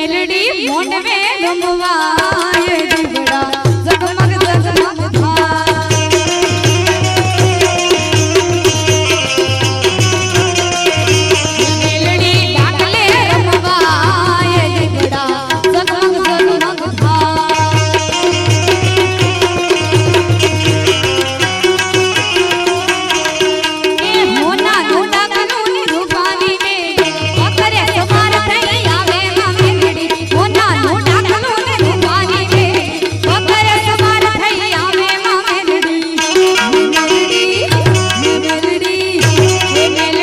Melody மூண்டவே நம்புவா Amen.